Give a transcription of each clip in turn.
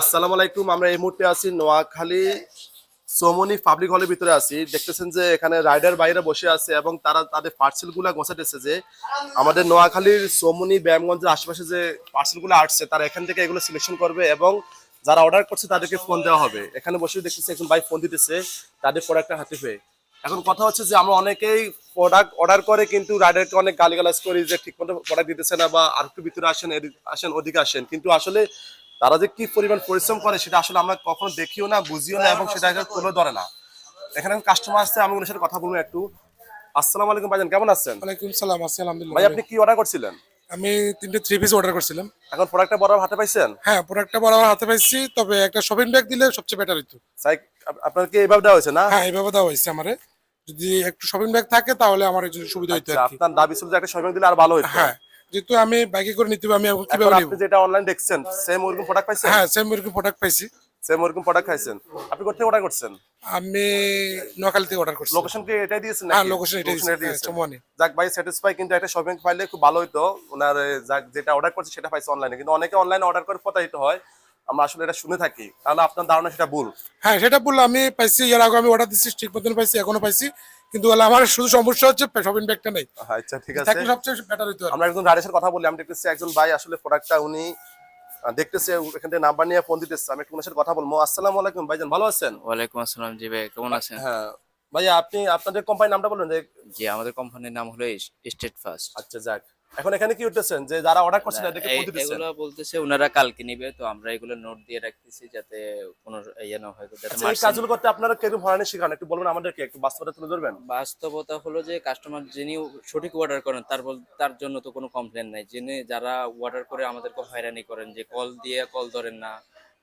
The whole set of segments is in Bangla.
আসসালামু আলাইকুম, আমরা এই মুহূর্তে আছি নোয়াখালী সোমনি পাবলিক হলের ভিতরে আছি। দেখতেছেন যে এখানে রাইডার বাইরে বসে আছে এবং তারা তাদের পার্সেলগুলা গোছাতেছে যে আমাদের নোয়াখালীর সোমনি ব্যায়ামগঞ্জের আশেপাশে যে পার্সেলগুলো আসছে, তারা এখান থেকে এগুলো সিলেকশন করবে এবং যারা অর্ডার করছে তাদেরকে ফোন দেওয়া হবে। এখানে বসে দেখতেছি একজন ভাই ফোন দিতেছে, তাদের প্রোডাক্টটা হাতে পেয়ে। এখন কথা হচ্ছে যে আমরা অনেকেই প্রোডাক্ট অর্ডার করে কিন্তু রাইডারকে অনেক গালিগালাজ করি যে ঠিকমতো প্রোডাক্ট দিতেছে না বা আর একটু ভিতরে আসেন আসেন ওদিকে আসেন। কিন্তু আসলে তারা যে কি পরিমাণ পরিশ্রম করে সেটা আসলে আমরা কখনো দেখিও না বুঝিও না এবং সেটা তুলে ধরে না। এখানে কাস্টমার আসছে আমি ওনার সাথে কথা বলব একটু। আসসালামু আলাইকুম ভাইজান কেমন আছেন? ওয়ালাইকুম সালাম আছি আলহামদুলিল্লাহ। ভাই আপনি কি অর্ডার করছিলেন? আমি তিনটে থ্রি পিস অর্ডার করছিলাম। এখন প্রোডাক্টটা বরাবর হাতে পাইছেন? হ্যাঁ প্রোডাক্টটা বরাবর হাতে পাইছি তবে একটা শপিং ব্যাগ দিলে সবচেয়ে বেটার হইতো। সাইক আপনার কি এইভাবে দেওয়া হয়েছে না? হ্যাঁ এইভাবে দেওয়া হয়েছে আমারে। যদি একটু শপিং ব্যাগ থাকে তাহলে আমার একটু সুবিধা হইতো আচ্ছা, আর কি। আপনার দাবি ছিল যে একটা সময় দিলে আর ভালো হতো হ্যাঁ যেহেতু আমি বাইকে করে নিতে আমি কীভাবে আপনি যেটা অনলাইন দেখছেন সেম ওরকম প্রোডাক্ট পাইছেন? হ্যাঁ সেম এরকম প্রোডাক্ট পাইছি। সেম ওরকম প্রোডাক্ট খাইছেন। আপনি কোথা থেকে অর্ডার করছেন? আমি নোয়াখালী থেকে অর্ডার করছি। লোকেশন কি এটাই দিয়েছেন হ্যাঁ লোকেশন এটাই Location দিয়েছি। চমনে যাক ভাই স্যাটিসফাই কিন্তু একটা শপিং পাইলে খুব ভালো হতো ওনার যাক যেটা অর্ডার করছে সেটা পাইছে অনলাইনে কিন্তু অনেকে অনলাইনে অর্ডার করে প্রতারিত হয়। আমরা আসলে এটা শুনে থাকি তাহলে আপনার ধারণা সেটা ভুল। হ্যাঁ সেটা বলল আমি পাইছি এর আগে আমি অর্ডার দিচ্ছি ঠিক মতন পাইছি এখনও পাইছি। কিন্তু আমার শুধু সমস্যা হচ্ছে শপিং ব্যাগটা নেই। আচ্ছা ঠিক আছে। থাকলে সবচেয়ে বেটার হইতো আমরা একজন রাইডার কথা বলি আমি দেখতেছি একজন ভাই আসলে প্রোডাক্টটা উনি দেখতেছে এখান থেকে নাম্বার নিয়ে ফোন দিতেছে। আমি একটু ওনার সাথে কথা বলব। আসসালামু আলাইকুম ভাইজান ভালো আছেন? ওয়ালাইকুম আসসালাম জি ভাই কেমন আছেন? হ্যাঁ। ভাইয়া আপনি আপনাদের কোম্পানির নামটা বলুন যে জি আমাদের কোম্পানির নাম হলো স্টেট ফার্স্ট আচ্ছা যাক। এখন এখানে কি উঠতেছেন? যে যারা অর্ডার করছেন এদেরকে ফোন দিতেছেন এগুলো বলতেছে ওনারা কালকে নেবে তো আমরা এগুলো নোট দিয়ে রাখতেছি যাতে কোনো ইয়ে না হয় যাতে আচ্ছা, এই কাজগুলো করতে আপনারা কেউ হরানি শিখান? একটু বলবেন আমাদেরকে একটু বাস্তবতা তুলে ধরবেন। বাস্তবতা হলো যে কাস্টমার যিনি সঠিক অর্ডার করেন তার বল- তার জন্য তো কোনো কমপ্লেন নাই। যিনি যারা অর্ডার করে আমাদেরকে হয়রানি করেন যে কল দিয়ে কল ধরেন না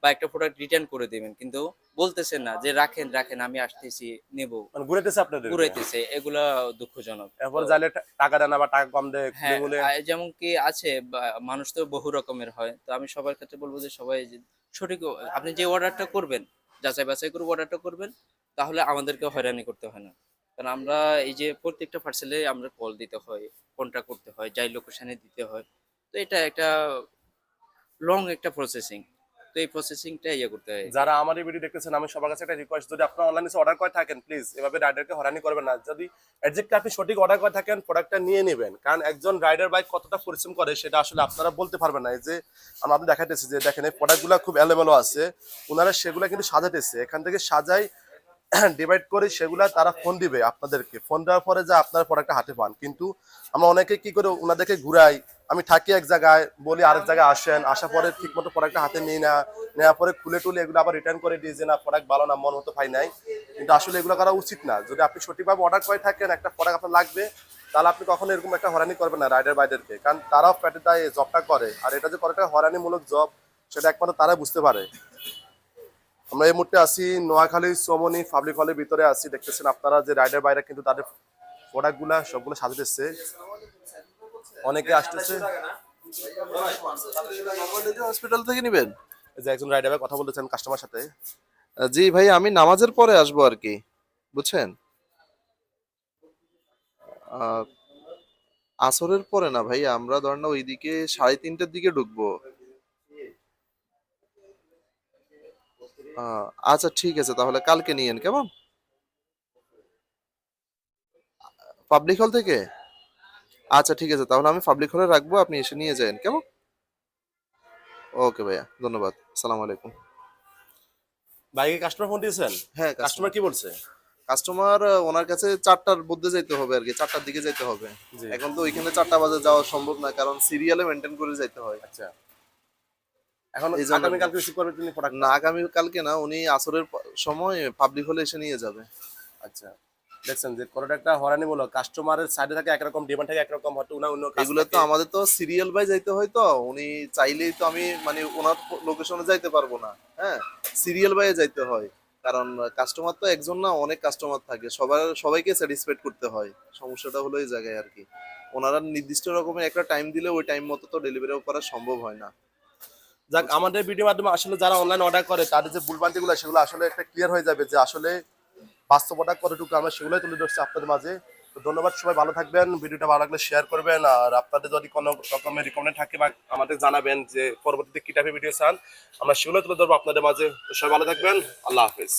বা একটা প্রোডাক্ট রিটার্ন করে দিবেন কিন্তু বলতেছেন না যে রাখেন রাখেন আমি আসতেছি নেব। মানে ঘুরেতেছে আপনাদের ঘুরাইতেছে এগুলা দুঃখজনক। এরপর টাকা দেন বা টাকা কম দেয় হ্যাঁ যেমন কি আছে মানুষ তো বহু রকমের হয় তো আমি সবার ক্ষেত্রে বলব যে সবাই সঠিক আপনি যে অর্ডারটা করবেন যাচাই বাছাই করে অর্ডারটা করবেন তাহলে আমাদেরকে হয়রানি করতে হয় না। কারণ আমরা এই যে প্রত্যেকটা পার্সেলে আমরা কল দিতে হয় কন্ট্যাক্ট করতে হয় যাই লোকেশনে দিতে হয় তো এটা একটা লং একটা প্রসেসিং এই প্রসেসিংটা ইয়ে করতে হয়। যারা আমার এই ভিডিও দেখতেছেন, আমি সবার কাছে একটা রিকোয়েস্ট যদি আপনারা অনলাইনে অর্ডার করে থাকেন প্লিজ এভাবে রাইডারকে হরানি করবেন না। যদি এক্সাক্টলি আপনি সঠিক অর্ডার করে থাকেন প্রোডাক্টটা নিয়ে নেবেন। কারণ একজন রাইডার বাইক কতটা পরিশ্রম করে, সেটা আসলে আপনারা বলতে পারবেন না। যে আমরা আপনি দেখাতেছি যে, দেখেন এই প্রোডাক্টগুলো খুব অ্যাভেলেবলও আছে। ওনারা সেগুলো কিন্তু সাজাতেছে এখান থেকে সাজাই ডিভাইড করে সেগুলা তারা ফোন দিবে আপনাদেরকে। ফোন দেওয়ার পরে যা আপনার প্রোডাক্টটা হাতে পান। কিন্তু আমরা অনেকে কি করে ওনাদেরকে ঘুরাই, আমি থাকি এক জায়গায়, বলি আরেক জায়গায় আসেন, আসার পরে ঠিক মতো প্রোডাক্টটা হাতে নিই না নেওয়ার পরে খুলে টুলে এগুলো আবার রিটার্ন করে দিয়ে যে, না প্রোডাক্ট ভালো না, মন মতো পাই নাই। কিন্তু আসলে এগুলো করা উচিত না। যদি আপনি সঠিকভাবে অর্ডার করে থাকেন, একটা প্রোডাক্ট আপনার লাগবে, তাহলে আপনি কখনো এরকম একটা হরানি করবেন না রাইডার বাইডারকে কারণ তারাও প্যাটে তাই জবটা করে। আর এটা যে কতটা হরানিমূলক জব সেটা একমাত্র তারাই বুঝতে পারে। আমরা এই মুহূর্তে আছি নোয়াখালী সোমনি পাবলিক হলের ভিতরে আছি। দেখতেছেন আপনারা যে রাইডার বাইরে কিন্তু তাদের প্রোডাক্টগুলা সবগুলো সাজাতেছে অনেকে আসতেছে। হসপিটাল থেকে নিবেন? যে একজন রাইডার ভাই কথা বলতেছেন কাস্টমার সাথে। জি ভাই আমি নামাজের পরে আসব আর কি। বুঝছেন? আসরের পরে না ভাই আমরা ধরেন না ওইদিকে সাড়ে তিনটার দিকে ঢুকবো। আচ্ছা ঠিক আছে তাহলে কালকে নিয়েন কেমন? পাবলিক হল থেকে? আচ্ছা ঠিক আছে তাহলে আমি পাবলিক হলে রাখব আপনি এসে নিয়ে যান কেমন? ওকে ভাইয়া ধন্যবাদ আসসালামু আলাইকুম। বাইকে কাস্টমার ফোন দিয়েছেন? হ্যাঁ কাস্টমার কি বলছে? কাস্টমার ওনার কাছে চারটার মধ্যে যাইতে হবে আর কি চারটার দিকে যাইতে হবে। এখন তো ওইখানে চারটা বাজে যাওয়া সম্ভব না কারণ সিরিয়ালে মেনটেন করে যাইতে হয়। আচ্ছা। এখন আগামী কালকে রিসিভ করবে তিনি প্রোডাক্ট না আগামী কালকে না উনি আসরের সময় পাবলিক হলে এসে নিয়ে যাবে। আচ্ছা দেখছেন যে একটা হরানি বলো কাস্টমারের সাইডে থাকে একরকম ডিমান্ড থাকে একরকম হয়তো উনি অন্য এগুলো তো আমাদের তো সিরিয়াল বাই যাইতে হয় তো উনি চাইলেই তো আমি মানে ওনার লোকেশনে যাইতে পারব না হ্যাঁ? সিরিয়াল বাইয়ে যাইতে হয় কারণ কাস্টমার তো একজন না অনেক কাস্টমার থাকে সবার সবাইকে স্যাটিসফাইড করতে হয় সমস্যাটা হলো এই জায়গায় আর কি। ওনারা নির্দিষ্ট রকমের একটা টাইম দিলে ওই টাইম মতো তো ডেলিভারি করা সম্ভব হয় না। যাক, আমাদের ভিডিও মাধ্যমে আসলে যারা অনলাইন অর্ডার করে, তাদের যে ভুলভ্রান্তি গুলো সেগুলো আসলে একটা ক্লিয়ার হয়ে যাবে যে আসলে বাস্তবতা কতটুকু আমরা সেগুলোই তুলে ধরছি আপনাদের মাঝে। তো ধন্যবাদ, সবাই ভালো থাকবেন ভিডিওটা ভালো লাগলে শেয়ার করবেন, আর আপনাদের যদি কোনো রকমের রিকমেন্ড থাকে বা আমাদের জানাবেন যে পরবর্তীতে কী টাইপের ভিডিও চান, আমরা সেগুলো তুলে ধরবো আপনাদের মাঝে। সবাই ভালো থাকবেন, আল্লাহ হাফেজ।